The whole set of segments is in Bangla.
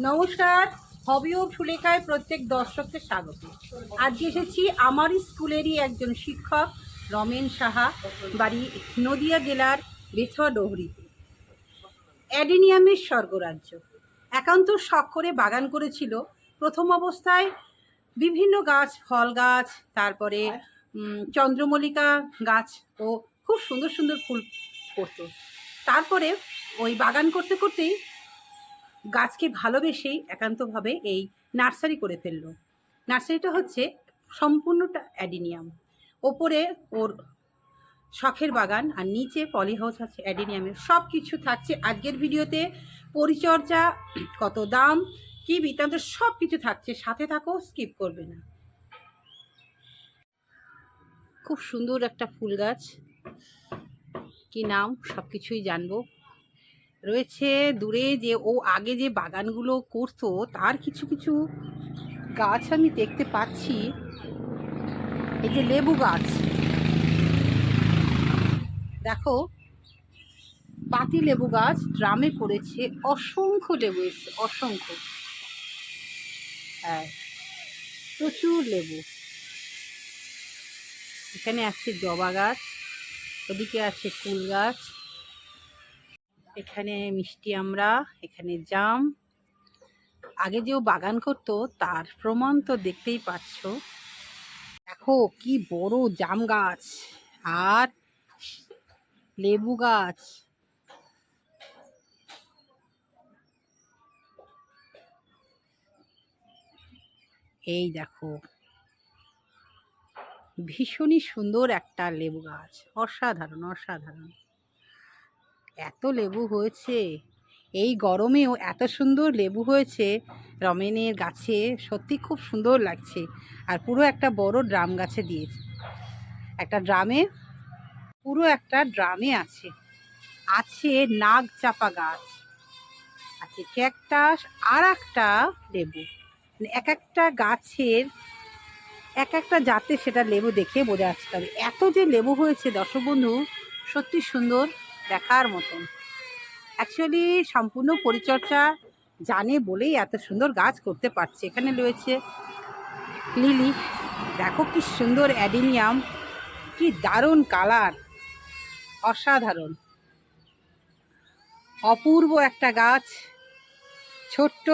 নমস্কার, হবি ও সুলেখায় প্রত্যেক দর্শককে স্বাগত। আজকে এসেছি আমারই স্কুলেরই একজন শিক্ষক, রমেন সাহা, বাড়ি নদিয়া জেলার বেছুয়া ডহরিতে। অ্যাডেনিয়ামের স্বর্গরাজ্য। একান্ত করে বাগান করেছিল। প্রথম অবস্থায় বিভিন্ন গাছ, ফল গাছ, তারপরে চন্দ্রমল্লিকা গাছ ও খুব সুন্দর সুন্দর ফুল করতো তারপরে ওই বাগান করতে করতেই গাছকে ভালোবেসেই একান্তভাবে এই নার্সারি করে ফেলল। নার্সারিটা হচ্ছে সম্পূর্ণটা অ্যাডিনিয়াম। ওপরে ওর শখের বাগান আর নিচে পলি হাউস আছে অ্যাডিনিয়ামের সব কিছু থাকছে। আজকের ভিডিওতে পরিচর্যা, কত দাম, কী বৃত্তান্ত সব কিছু থাকছে। সাথে থাকো, স্কিপ করবে না। খুব সুন্দর একটা ফুল গাছ। কি নাম? সব কিছুই জানব। রয়েছে দূরে যে ও আগে যে বাগানগুলো করতো, তার কিছু কিছু গাছ আমি দেখতে পাচ্ছি। এই যে লেবু গাছ। দেখো, পাতি লেবু গাছ ড্রামে পড়েছে অসংখ্য লেবু এসছে অসংখ্য। হ্যাঁ প্রচুর লেবু। এখানে আছে জবা গাছ, ওদিকে আছে কুল গাছ। এখানে মিষ্টি আমরা, এখানে জাম। আগে যেও বাগান করতো, তার প্রমাণ তো দেখতেই পাচ্ছ। দেখো, কি বড় জাম গাছ। আর লেবু গাছ। এই দেখো। ভীষণই সুন্দর একটা লেবু গাছ। অসাধারণ অসাধারণ। এত লেবু হয়েছে? এই গরমেও এত সুন্দর লেবু হয়েছে? রমেনের গাছে সত্যি খুব সুন্দর লাগছে। আর পুরো একটা বড় ড্রাম গাছে দিয়েছে। একটা ড্রামে, পুরো একটা ড্রামে আছে। আছে নাগ চাপা গাছ। আছে ক্যাকটাস আর একটা লেবু। মানে এক একটা গাছের, এক একটা জাতে সেটা লেবু দেখে বোঝা যাচ্ছে। তবে এত যে লেবু হয়েছে দর্শক বন্ধু, সত্যি সুন্দর। দেখার মতন। অ্যাকচুয়ালি সম্পূর্ণ পরিচর্যা জানে বলেই এত সুন্দর গাছ করতে পারছে। এখানে রয়েছে লিলি। দেখো কি সুন্দর অ্যাডিনিয়াম, কি দারুণ কালার, অসাধারণ। অপূর্ব একটা গাছ, ছোট্ট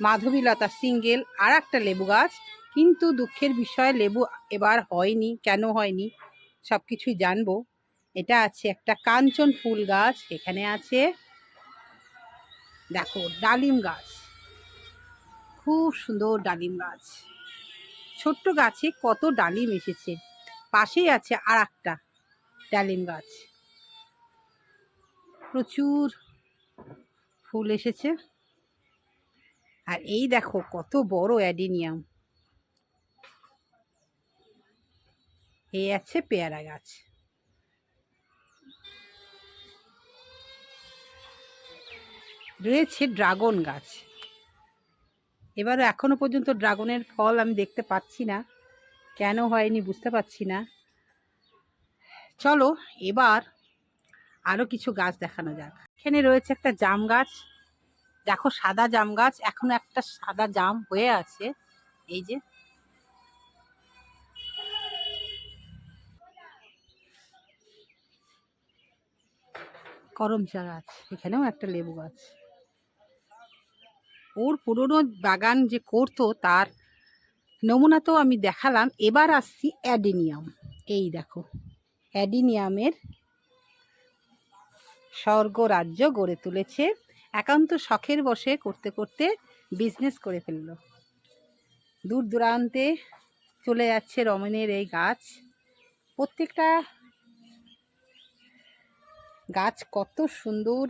মাধবীলতা সিঙ্গেল আর একটা লেবু গাছ, কিন্তু দুঃখের বিষয়ে লেবু এবার হয়নি, কেন হয়নি সব কিছুই জানব। এটা আছে একটা কাঞ্চন ফুল গাছ, এখানে আছে দেখো ডালিম গাছ। খুব সুন্দর ডালিম গাছ। ছোট্ট গাছে কত ডালিম এসেছে। পাশেই আছে আর একটা ডালিম গাছ। প্রচুর ফুল এসেছে। আর এই দেখো কত বড় অ্যাডিনিয়াম। এই আছে পেয়ারা গাছ। রয়েছে ড্রাগন গাছ। এবারও এখনও পর্যন্ত ড্রাগনের ফল আমি দেখতে পাচ্ছি না। কেন হয়নি বুঝতে পারছি না। চলো এবার আরও কিছু গাছ দেখানো যাক। এখানে রয়েছে একটা জাম গাছ। দেখো সাদা জাম গাছ, এখনও একটা সাদা জাম হয়ে আছে। এই যে। করমচা গাছ, এখানেও একটা লেবু গাছ। ওর পুরনো বাগান যে করতো, তার নমুনা তো আমি দেখালাম। এবার আসছি অ্যাডিনিয়াম। এই দেখো, অ্যাডিনিয়ামের স্বর্গ রাজ্য গড়ে তুলেছে। একান্ত শখের বসে করতে করতে বিজনেস করে ফেলল। দূর দূরান্তে চলে যাচ্ছে রমণের এই গাছ। প্রত্যেকটা গাছ কত সুন্দর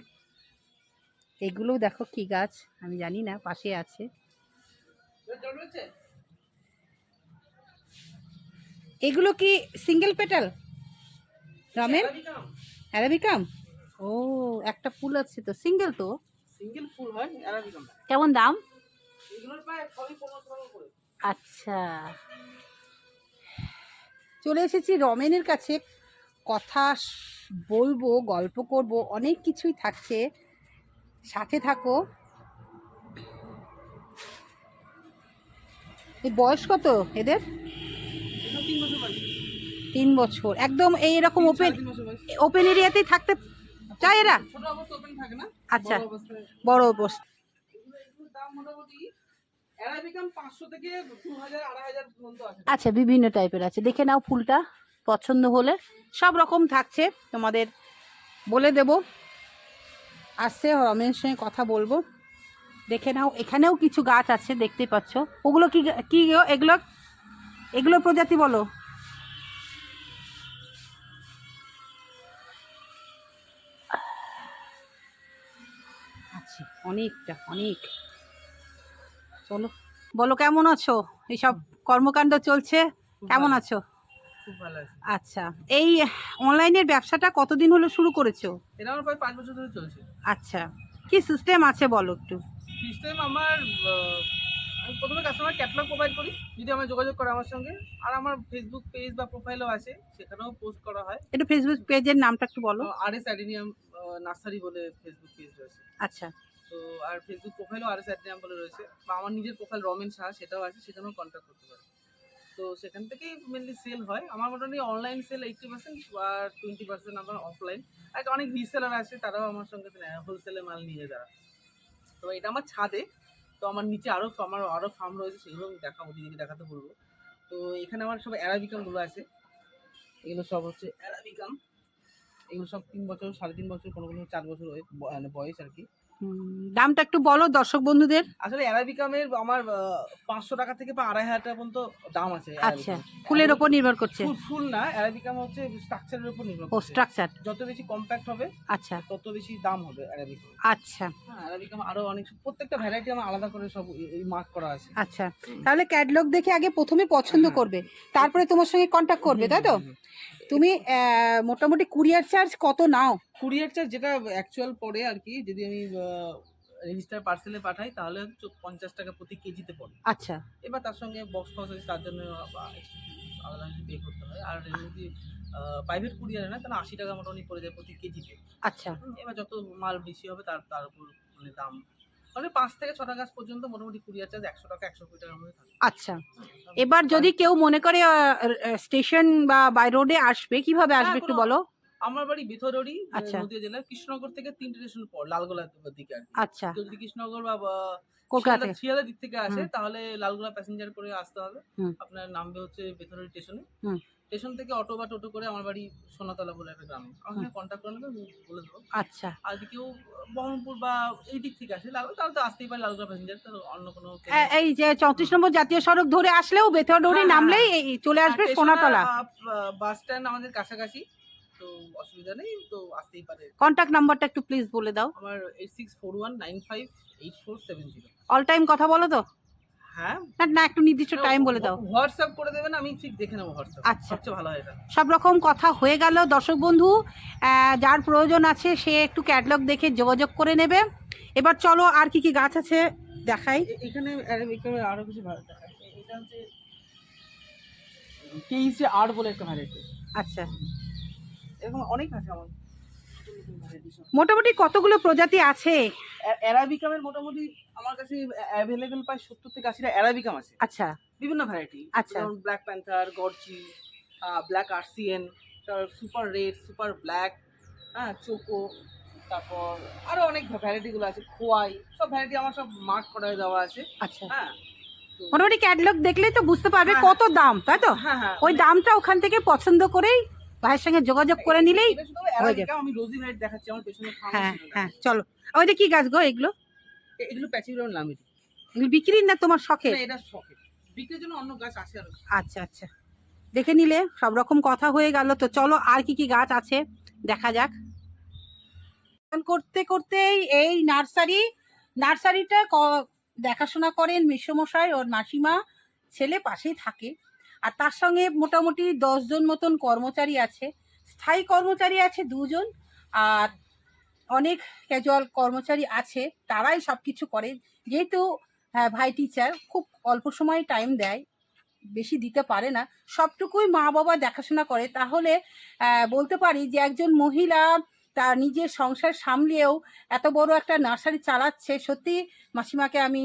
এগুলো দেখো কি গাছ আমি জানি না পাশে আছে। এগুলো কি সিঙ্গেল পেটাল রমেন? অ্যারাবিকাম? ও একটা ফুল আছে তো সিঙ্গেল তো? সিঙ্গেল ফুল হয় অ্যারাবিকাম। কেমন দাম? আচ্ছা। চলে এসেছি রমেনের কাছে। কথা বলব গল্প করব অনেক কিছুই থাকছে। সাথে থাকো। বয়স কত এদের? তিন বছর। একদম এই এরকম ওপেন ওপেন এরিয়াতেই থাকতে চায় এরা? আচ্ছা বড় অবস্থা। আচ্ছা বিভিন্ন টাইপের আছে। দেখে নাও ফুলটা পছন্দ হলে। সব রকম থাকছে তোমাদের বলে দেবো। আসছে রমেশের সঙ্গে কথা বলব। দেখে নাও এখানেও কিছু গাছ আছে দেখতে পাচ্ছ। ওগুলো কি কি এগুলো? এগুলো প্রজাতি বলো। আছে অনেকটা অনেক। চলো বলো কেমন আছো? এইসব কর্মকাণ্ড চলছে? কেমন আছে? আচ্ছা এই অনলাইনের ব্যবসাটা কতদিন হলো শুরু করেছ? এটা আমার প্রায় পাঁচ বছর ধরে চলছে। আচ্ছা কি সিস্টেম আছে বলো একটু? সিস্টেম আমার আমি প্রথমে কাস্টমার ক্যাটালগ প্রোভাইড করি যদি আমার যোগাযোগ করে আমার সঙ্গে। আর আমার ফেসবুক পেজ বা প্রোফাইলও আছে সেখানেও পোস্ট করা হয়। একটু ফেসবুক পেজের নামটা একটু বলো। আর এস অ্যাডিনিয়াম নার্সারি বলে ফেসবুক পেজ রয়েছে। আচ্ছা। তো আর ফেসবুক প্রোফাইলও আর এস অ্যাডিনিয়াম বলে রয়েছে। বা আমার নিজের প্রোফাইল রমেন শাহ সেটাও আছে সেখানেও কন্ট্যাক্ট করতে পারে। তো সেখান থেকেই মেনলি সেল হয়। আমার মোটামুটি অনলাইন সেল এইটটি পার্সেন্ট আর টোয়েন্টি পার্সেন্ট আমার অফলাইন আর অনেক রিসেলার আছে, তারাও আমার সঙ্গে হোলসেলে মাল নিয়ে যারা তো এটা আমার ছাদে। তো আমার নিচে আরও আমার আরও ফার্ম রয়েছে, সেগুলো আমি দেখাবো দিদিকে দেখাতে বলব। তো এখানে আমার সব অ্যারাবিকামগুলো আছে। এগুলো সব হচ্ছে অ্যারাবিকাম এগুলো সব তিন বছর, সাড়ে তিন বছর কোনো কোনো চার বছর মানে বয়স আর কি। দামটা একটু বলো দর্শক বন্ধুদের। আসলে অ্যারাবিকামের আমার পাঁচশো টাকা থেকে বা আড়াই হাজার টাকা পর্যন্ত দাম আছে আচ্ছা ফুলের ওপর নির্ভর করছে। ফুল না অ্যারাবিকাম হচ্ছে স্ট্রাকচারের উপর নির্ভর ও স্ট্রাকচার যত বেশি কম্প্যাক্ট হবে আচ্ছা। তত বেশি দাম হবে অ্যারাবিকাম। আচ্ছা। হ্যাঁ অ্যারাবিকাম আরও অনেক প্রত্যেকটা ভ্যারাইটি আমার আলাদা করে সব মার্ক করা আছে। আচ্ছা তাহলে ক্যাটলগ দেখে আগে প্রথমে পছন্দ হ্যাঁ। করবে তারপরে তোমার সঙ্গে কন্ট্যাক্ট করবে তাই তো। তুমি মোটামুটি কুরিয়ার চার্জ কত নাও? কুরিয়ার চার্জ যেটা অ্যাকচুয়াল পড়ে আর কি যদি আমি রেজিস্টার পার্সেলে পাঠাই তাহলে পঞ্চাশ টাকা প্রতি কেজিতে পড়ে। আচ্ছা। এবার তার সঙ্গে বক্স ফক্স আছে তার জন্য আলাদা কিছু পে করতে হয় আর যদি প্রাইভেট কুরিয়ারে না তাহলে আশি টাকা মোটামুটি পড়ে যায় প্রতি কেজিতে। আচ্ছা। এবার যত মাল বেশি হবে তার তার উপর মানে দাম। মানে পাঁচ থেকে ছটা গাছ পর্যন্ত মোটামুটি কুরিয়ার চার্জ একশো টাকা একশো কুড়ি টাকার মধ্যে থাকে। আচ্ছা। এবার যদি কেউ মনে করে স্টেশন বা বাই রোডে আসবে কীভাবে আসবে হ্যাঁ, একটু বলো? আমার বাড়ি বেথরডি আচ্ছা। নদীয়া জেলার কৃষ্ণনগর থেকে তিনটে স্টেশন পর লালগোলার দিকে আর। আচ্ছা। কেউ যদি কৃষ্ণনগর বা কলকাতা শিয়ালদা- দিক থেকে আসে তাহলে লালগোলা প্যাসেঞ্জার করে আসতে হবে। আপনার নামবে হচ্ছে বেথরডি স্টেশনে। স্টেশন থেকে অটো বা টোটো করে আমার বাড়ি সোনাতলা বলে একটা গ্রামে। আমাকে কন্ট্যাক্ট করে নেবে বলে দেবো। আচ্ছা। আর যদি কেউ বহরমপুর বা এই দিক থেকে আসে লালগোলা তাহলে তো আসতেই পারে লালগোলা প্যাসেঞ্জার তো অন্য কোনো এই যে চৌত্রিশ নম্বর জাতীয় সড়ক ধরে আসলেও বেথরডি হ্যাঁ, নামলেই এই- চলে আসবে সোনাতলা। বাস স্ট্যান্ড আমাদের কাছাকাছি। তো অসুবিধা নেই তো আসতেই পারে। কন্ট্যাক্ট নাম্বারটা একটু প্লিজ বলে দাও। আমার eight six four one nine five eight four seven zero all time কথা বলো তো? হ্যাঁ। না না একটু নির্দিষ্ট টাইম বলে দাও। হোয়াটসঅ্যাপ করে দেবেন আমি ঠিক দেখে নেব হোয়াটসঅ্যাপ আচ্ছা। সবচেয়ে ভালো হয় সব রকম কথা হয়ে গেল। দর্শক বন্ধু যার প্রয়োজন আছে সে একটু ক্যাটলগ দেখে যোগাযোগ করে নেবে। এবার চলো আর কি কি গাছ আছে দেখাই। এখানে আরে কিছু ভালো দেখায় এটা হচ্ছে কেইসে আর বলে একটা ভ্যারাইটি আচ্ছা। এরকম অনেক আছে আমার। মোটামুটি কতগুলো প্রজাতি আছে? অ্যারাবিকামের মোটামুটি আমার কাছে অ্যাভেলেবেল প্রায় সত্তর থেকে আশিটা অ্যারাবিকাম আছে। আচ্ছা। বিভিন্ন ভ্যারাইটি আচ্ছা। যেমন ব্ল্যাক প্যান্থার গর্জি ব্ল্যাক আর্সিয়েন তারপর সুপার রেড সুপার ব্ল্যাক হ্যাঁ চোকো তারপর আরও অনেক ভ্যারাইটিগুলো আছে। খোয়াই সব ভ্যারাইটি আমার সব মার্ক করা দেওয়া আছে। আচ্ছা। হ্যাঁ মোটামুটি ক্যাটলগ দেখলেই তো বুঝতে পারবে হ্যাঁ, কত দাম তাই তো? হ্যাঁ হ্যাঁ। ওই দামটা ওখান থেকে পছন্দ করেই ভাইয়ের সঙ্গে যোগাযোগ করে নিলেই হয়ে অ্যারাবিকা আমি রোজি ভ্যারাইটি দেখাচ্ছি আমার পেছনে হ্যাঁ হ্যাঁ চলো। ওইটা কি গাছ গো এগুলো? এগুলো প্যাচিগুলো এগুলো বিক্রি না তোমার শখের? না এটা শখের। বিক্রির জন্য অন্য গাছ আছে আর। আচ্ছা আচ্ছা। দেখে নিলে সব রকম কথা হয়ে গেল। তো চলো আর কি কি গাছ আছে? দেখা যাক। করতে করতেই এই নার্সারি নার্সারিটা দেখাশোনা করেন মিশ্রমশাই ওর মাসিমা। ছেলে পাশেই থাকে। আর তার সঙ্গে মোটামুটি দশজন মতন কর্মচারী আছে। স্থায়ী কর্মচারী আছে দুজন আর অনেক ক্যাজুয়াল কর্মচারী আছে, তারাই সব কিছু করে। যেহেতু হ্যাঁ ভাই টিচার খুব অল্প সময় টাইম দেয়, বেশি দিতে পারে না। সবটুকুই মা বাবা দেখাশোনা করে। তাহলে বলতে পারি যে একজন মহিলা তার নিজের সংসার সামলিয়েও এত বড় একটা নার্সারি চালাচ্ছে, সত্যি মাসিমাকে আমি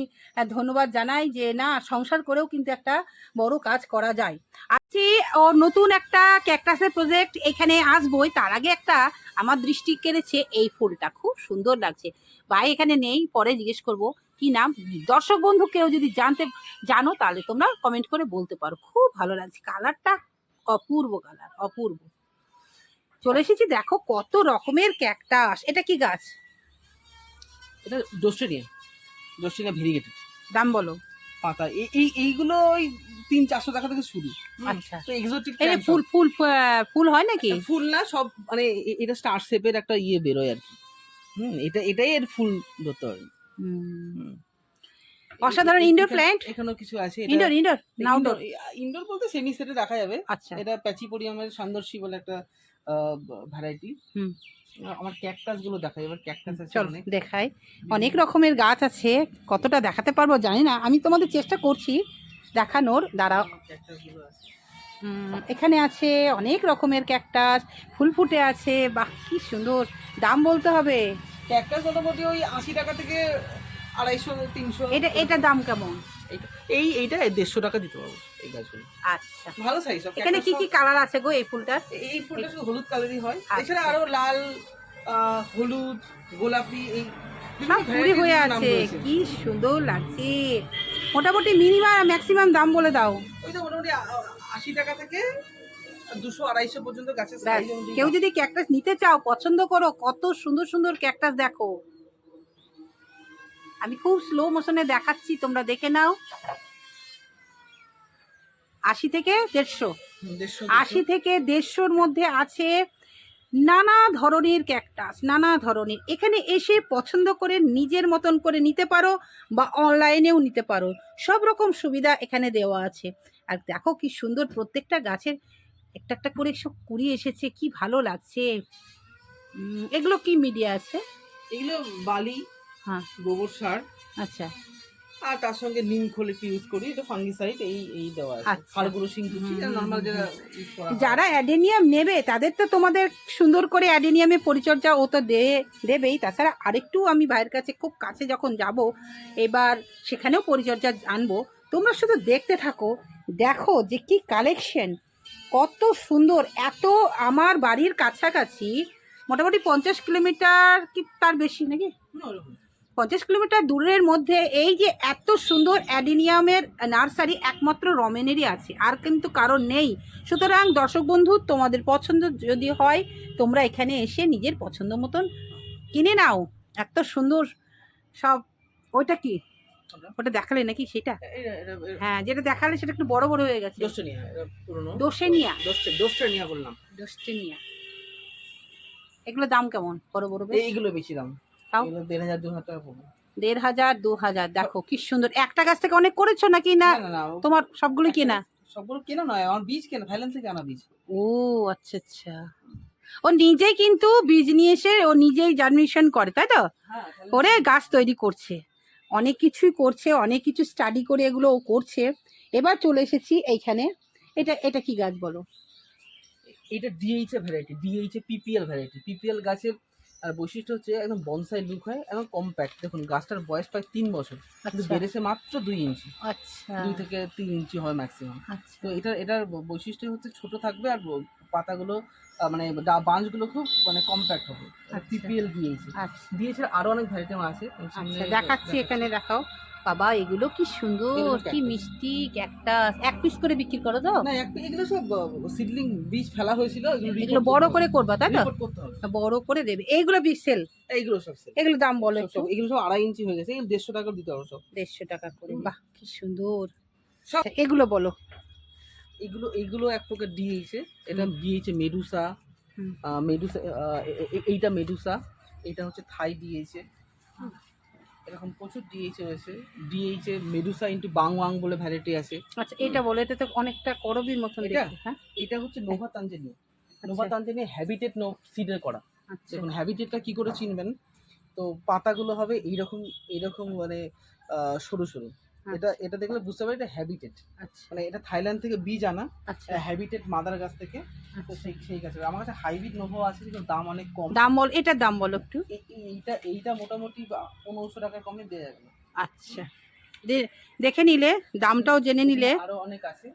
ধন্যবাদ জানাই যে না, সংসার করেও কিন্তু একটা বড় কাজ করা যায়। আজকে ও নতুন একটা ক্যাকটাসের প্রজেক্ট এখানে আসবোই, তার আগে একটা আমার দৃষ্টি কেড়েছে এই ফুলটা, খুব সুন্দর লাগছে। ভাই এখানে নেই, পরে জিজ্ঞেস করব কি নাম? দর্শক বন্ধু, কেউ যদি জানতে, জানো তাহলে তোমরা কমেন্ট করে বলতে পারো। খুব ভালো লাগছে কালারটা অপূর্ব কালার অপূর্ব। চলে এসেছি দেখো কত রকমের ক্যাকটাস। এটা কি গাছ? এটা ডোস্টেরিয়া ডোস্টেরিয়া ভেরিগেটেড। দাম বলো। পাতা। এই এই এইগুলো ওই তিন চারশো টাকা থেকে শুরু। আচ্ছা। তো এক্সোটিক ফুল ফুল ফুল হয় নাকি? ফুল না সব মানে এটা স্টার শেপের একটা ইয়ে বেরোয় আর কি। হুম এটা এটাই এর ফুল ধরতে হবে। অসাধারণ indoor এখানে- এখানেও কিছু আছে। ইনডোর ইনডোর না আউটডোর ইনডোর বলতে সেমি সেটে রাখা যাবে। আচ্ছা। এটা প্যাচিপোডিয়ামের সান্দর্শী বলে একটা ভ্যারাইটি। হুম। আমার ক্যাকটাসগুলো দেখা যাবে ক্যাকটাস আছে চল দেখাই। অনেক রকমের গাছ আছে কতটা দেখাতে পারব জানি না। আমি তোমাদের চেষ্টা করছি দেখানোর উম, এখানে আছে অনেক রকমের ক্যাকটাস ফুল ফুটে আছে বাহ কি সুন্দর। দাম বলতে হবে? ক্যাকটাস মোটামুটি ওই আশি টাকা থেকে আড়াইশো তিনশো। এটা এটার দাম কেমন? এই এইটা দেড়শো টাকা দিতে পারব। এই গাছগুলো আচ্ছা। ভালো সাইজ এখানে কি কি কালার আছে গো এই ফুলটার এই ফুলটা শুধু হলুদ কালারই হয়। আচ্ছা। এছাড়া আরও লাল হলুদ গোলাপি এই হয়ে আছে। কি সুন্দর লাগছে। মোটামুটি মিনিমাম ম্যাক্সিমাম দাম বলে দাও। ওই তো মোটামুটি আশি টাকা থেকে দুশো আড়াইশো পর্যন্ত গাছের ব্যাস, সাইজ অনুযায়ী কেউ যদি ক্যাকটাস নিতে চাও পছন্দ করো কত সুন্দর সুন্দর ক্যাকটাস দেখো। আমি খুব স্লো মোশনে দেখাচ্ছি তোমরা দেখে নাও। আশি থেকে দেড়শো। আশি থেকে দেড়শোর মধ্যে আছে নানা ধরনের ক্যাকটাস নানা ধরনের। এখানে এসে পছন্দ করে নিজের মতন করে নিতে পারো বা অনলাইনেও নিতে পারো। সব রকম সুবিধা এখানে দেওয়া আছে। আর দেখো কি সুন্দর প্রত্যেকটা গাছের একটা একটা করে সব কুড়ি এসেছে কি ভালো লাগছে। এগুলো কি মিডিয়া আছে? এগুলো বালি হ্যাঁ। গোবর সার। আচ্ছা। আর তার সঙ্গে নিম খোল একটু ইউজ করি এটা ফাঙ্গিসাইড এই এই দেওয়া আছে আচ্ছা। খারগুলো সিংকুচি হুম, নর্মাল ইউজ করা হয়। যারা অ্যাডেনিয়াম নেবে তাদের তো তোমাদের সুন্দর করে অ্যাডেনিয়ামে পরিচর্যা ও তো দে দেবেই তাছাড়া আরেকটু আমি ভাইয়ের কাছে খুব কাছে যখন যাব এবার সেখানেও পরিচর্যা আনব তোমরা শুধু দেখতে থাকো দেখো যে কি কালেকশন কত সুন্দর এত আমার বাড়ির কাছাকাছি মোটামুটি পঞ্চাশ কিলোমিটার কি তার বেশি নাকি না, ওরকম। পঞ্চাশ কিলোমিটার দূরের মধ্যে এই যে এত সুন্দর অ্যাডিনিয়ামের নার্সারি একমাত্র রমেনেরই আছে আর কিন্তু কারণ নেই। সুতরাং দর্শক বন্ধু তোমাদের পছন্দ যদি হয় তোমরা এখানে এসে নিজের পছন্দ মতন কিনে নাও। এত সুন্দর সব ওইটা কি? ওটা? দেখালে নাকি সেটা? হ্যাঁ যেটা দেখালে সেটা একটু বড় বড় হয়ে গেছে। বললাম। এগুলো দাম কেমন? বড় বড়? এইগুলো বেশি দাম। তাও? দেড় হাজার দু হাজার টাকা পড়বে। দেড় হাজার দু হাজার। দেখো কি সুন্দর। একটা গাছ থেকে অনেক করেছ নাকি না? না না না তোমার সবগুলো কেনা? সবগুলো কেনা নয় আমার বীজ কেনা থাইল্যান্ড থেকে আনা বীজ। ও আচ্ছা আচ্ছা। ও নিজেই কিন্তু বীজ নিয়ে এসে ও নিজেই জার্মিনেশন করে তাই তো? হ্যাঁ করে গাছ তৈরি করছে। অনেক কিছুই করছে অনেক কিছু স্টাডি করে এগুলো ও করছে। এবার চলে এসেছি এইখানে। এটা এটা কি গাছ বলো? এটা ডিএইচ এর ভ্যারাইটি ডিএইচ এ পিপিএল ভ্যারাইটি পিপিএল গাছের আর বৈশিষ্ট্য হচ্ছে একদম বনসাই লুক হয় এবং কম্প্যাক্ট দেখুন গাছটার বয়স প্রায় তিন বছর কিন্তু আচ্ছা। বেড়েছে মাত্র দুই ইঞ্চি। আচ্ছা। দুই থেকে তিন ইঞ্চি হয় ম্যাক্সিমাম আচ্ছা। তো এটার এটার বৈশিষ্ট্য হচ্ছে ছোট থাকবে আর পাতাগুলো মানে বাঁশগুলো খুব মানে কম্প্যাক্ট হবে। আর পিপিএল দিয়েছে দিয়েছে আরও অনেক ভ্যারাইটি আছে। আচ্ছা দেখাচ্ছি। এখানে দেখাও। বাবা এগুলো কি সুন্দর কি মিষ্টি একটা এক পিস করে বিক্রি করো তো। না এক- এগুলো সব সিডলিং বীজ ফেলা হয়েছিল এগুলো বড় করে করবা তাই তো? রিপোর্ট বড় করে দেবে। এইগুলো বিক্সেল এইগুলো সব sell। এগুলো দাম বলো সব- একটু। এগুলো সব আড়াই ইঞ্চি হয়ে গেছে এগুলো দেড়শো টাকা দিতে হবে সব। দেড়শো টাকা করে। বাহ কি সুন্দর। এগুলো বলো। এগুলো এগুলো এক প্রকার ডিএইচে এটা ডিএইচে মেডুসা মেডুসা এইটা মেডুসা এটা হচ্ছে থাই ডিএইচে এরকম প্রচুর ডিএইচ রয়েছে ডিএইচ এর মেডুসা ইন্টু বাং ওয়াং বলে ভ্যারাইটি আছে। আচ্ছা এটা বলে এটা তো অনেকটা করবির মতন এটা? দেখতে হ্যাঁ? এটা হচ্ছে নোভা তানজেনি নোভা তানজেনি হ্যাবিটেট নো সিডের করা। আচ্ছা। দেখুন হ্যাবিটেটটা কি করে চিনবেন? তো পাতাগুলো হবে এইরকম এইরকম মানে সরু সরু। এটা এটা দেখলে বুঝতে পারি এটা হ্যাবিটেট আচ্ছা। মানে এটা থাইল্যান্ড থেকে বীজ আনা আচ্ছা। হ্যাবিটেট মাদার গাছ থেকে। তো সেই সেই গাছের আমার কাছে হাইব্রিড নোভো আছে কিন্তু দাম অনেক কম। দাম বল এটার দাম বলো একটু। এইটা এইটা মোটামুটি পনেরোশো টাকার কমে দেওয়া যাবে। আচ্ছা। দেখে নিলে দামটাও জেনে নিলে। আরও অনেক আছে।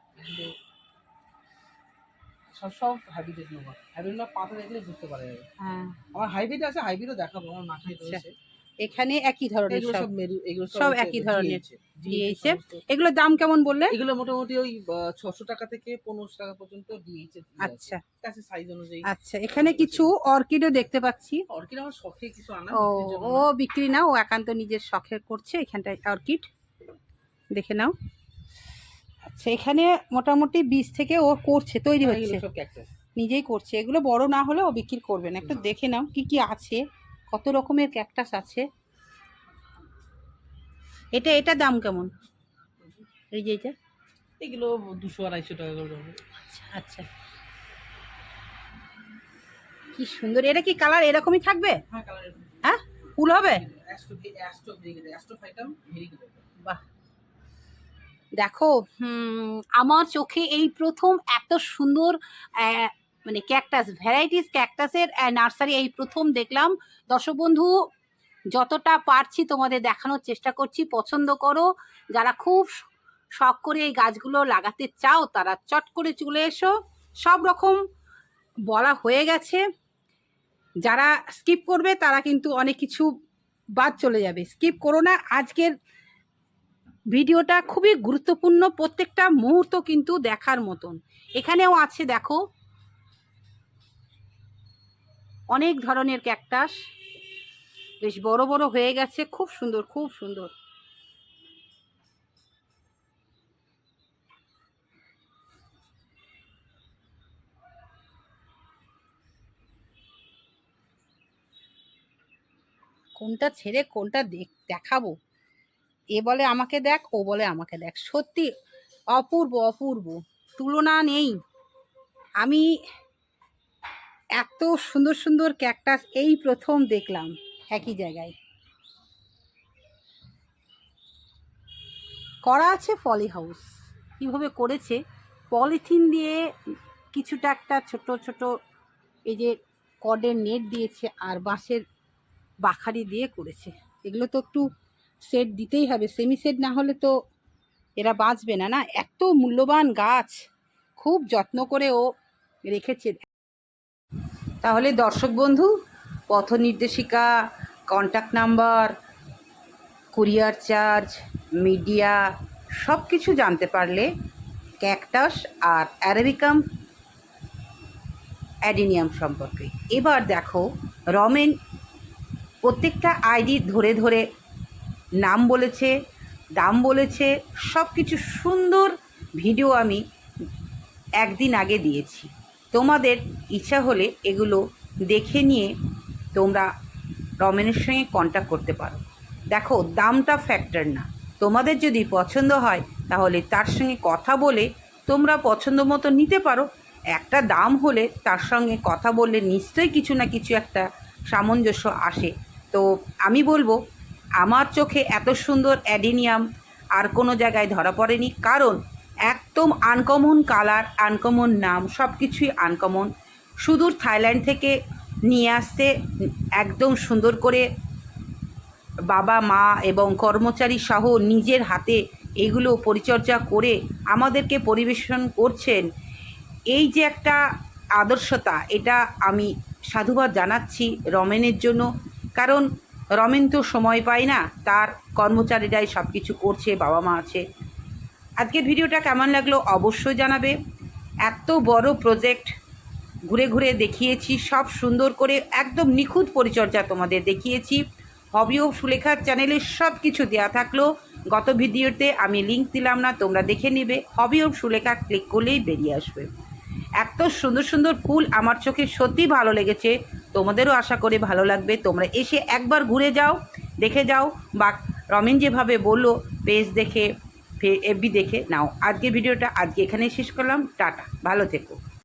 সব সব হ্যাবিটেট নোভা। হ্যাবিটেট নোভা পাতা দেখলে বুঝতে পারা যাবে। হ্যাঁ। আমার হাইব্রিড আছে হাইব্রিডও দেখাবো আমার মাথায় আচ্ছা, রয়েছে। এখানে একই ধরনের সব সব এগুলো একই ধরনের। সমস্ত। এগুলোর দাম কেমন বললে? এগুলো মোটামুটি ওই ছশো টাকা থেকে পনেরোশো টাকা পর্যন্ত দিয়েছে আচ্ছা। কাছে সাইজ অনুযায়ী। আচ্ছা এখানে কিছু অর্কিডও দেখতে পাচ্ছি। অর্কিড আমার শখে কিছু আনা ও বিক্রি না। ও একান্ত নিজের শখের করছে এখানটায় অর্কিড। দেখে নাও। আচ্ছা এখানে মোটামুটি বীজ থেকে ও করছে তৈরি হ্যাঁ, হচ্ছে। এগুলো নিজেই করছে। এগুলো বড় না হলে ও বিক্রি করবে না। একটু দেখে নাও কি কি আছে। কত রকমের ক্যাকটাস আছে? এটা এটা দাম কেমন? এই যে এটা? এগুলো দুশো আড়াইশো টাকা করে আচ্ছা আচ্ছা। কি সুন্দর। এটা কি কালার এরকমই থাকবে? হ্যাঁ হ্যাঁ? ফুল হবে? বাহ। দেখো আমার চোখে এই প্রথম এত সুন্দর মানে ক্যাকটাস ভ্যারাইটিস ক্যাকটাসের নার্সারি এই প্রথম দেখলাম। দর্শক বন্ধু, যতটা পারছি তোমাদের দেখানোর চেষ্টা করছি, পছন্দ করো। যারা খুব শখ করে এই গাছগুলো লাগাতে চাও, তারা চট করে চলে এসো। সব রকম বলা হয়ে গেছে। যারা স্কিপ করবে, তারা কিন্তু অনেক কিছু বাদ চলে যাবে। স্কিপ করো না, আজকের ভিডিওটা খুবই গুরুত্বপূর্ণ, প্রত্যেকটা মুহূর্ত কিন্তু দেখার মতন। এখানেও আছে, দেখো। অনেক ধরনের ক্যাকটাস। বেশ বড় বড় হয়ে গেছে, খুব সুন্দর খুব সুন্দর। কোনটা ছেড়ে কোনটা দেখ- দেখাবো? এ বলে আমাকে দেখ, ও বলে আমাকে দেখ। সত্যি অপূর্ব অপূর্ব। তুলনা নেই। আমি এত সুন্দর সুন্দর ক্যাকটাস এই প্রথম দেখলাম, একই জায়গায়। করা আছে পলি হাউস। কীভাবে করেছে? পলিথিন দিয়ে কিছুটা একটা ছোট ছোট এই যে কডের নেট দিয়েছে আর বাঁশের বাখারি দিয়ে করেছে। এগুলো তো একটু সেট দিতেই হবে সেমি সেট না হলে তো এরা বাঁচবে না না? এত মূল্যবান গাছ, খুব যত্ন করে ও রেখেছে। তাহলে দর্শক বন্ধু, পথ নির্দেশিকা contact number courier charge media সব কিছু জানতে পারলে ক্যাকটাস আর অ্যারেবিকাম অ্যাডিনিয়াম সম্পর্কে। এবার দেখো রমেন প্রত্যেকটা আইডি ধরে ধরে নাম বলেছে, দাম বলেছে সব কিছু সুন্দর ভিডিও আমি একদিন আগে দিয়েছি। তোমাদের ইচ্ছা হলে এগুলো দেখে নিয়ে তোমরা রমেনের সঙ্গে কন্ট্যাক্ট করতে পারো। দেখো, দামটা ফ্যাক্টর না। তোমাদের যদি পছন্দ হয়, তাহলে তার সঙ্গে কথা বলে তোমরা পছন্দ মতো নিতে পারো। একটা দাম হলে তার সঙ্গে কথা বললে নিশ্চয়ই কিছু না কিছু একটা সামঞ্জস্য আসে। তো আমি বলব, আমার চোখে এত সুন্দর অ্যাডিনিয়াম আর কোনো জায়গায় ধরা পড়েনি। কারণ একদম আনকমন কালার আনকমন নাম সব কিছুই আনকমন সুদূর থাইল্যান্ড থেকে নিয়ে আসতে একদম সুন্দর করে বাবা, মা এবং কর্মচারী সহ নিজের হাতে এগুলো পরিচর্যা করে আমাদেরকে পরিবেশন করছেন। এই যে একটা আদর্শতা, এটা আমি সাধুবাদ জানাচ্ছি রমেনের জন্য, কারণ রমেন তো সময় পায় না, তার কর্মচারীরাই সব কিছু করছে বাবা মা আছে। আজকের ভিডিওটা কেমন লাগল অবশ্যই জানাবে। এত বড় প্রজেক্ট ঘুরে ঘুরে দেখিয়েছি, সব সুন্দর করে একদম নিখুঁত পরিচর্যা তোমাদের দেখিয়েছি। হবি ও সুলেখার চ্যানেলে সব কিছু দেওয়া থাকল। গত ভিডিওতে আমি লিংক দিলাম না, তোমরা দেখে নেবে। হবি ও সুলেখা ক্লিক করলেই বেরিয়ে আসবে। এত সুন্দর সুন্দর ফুল আমার চোখে সত্যি ভালো লেগেছে। তোমাদেরও আশা করে ভালো লাগবে। তোমরা এসে একবার ঘুরে যাও, দেখে যাও। বা রমেন যেভাবে বলল পেজ দেখে এফবি দেখে নাও। আজকের ভিডিওটা আজকে এখানেই শেষ করলাম। টাটা। ভালো থেকো।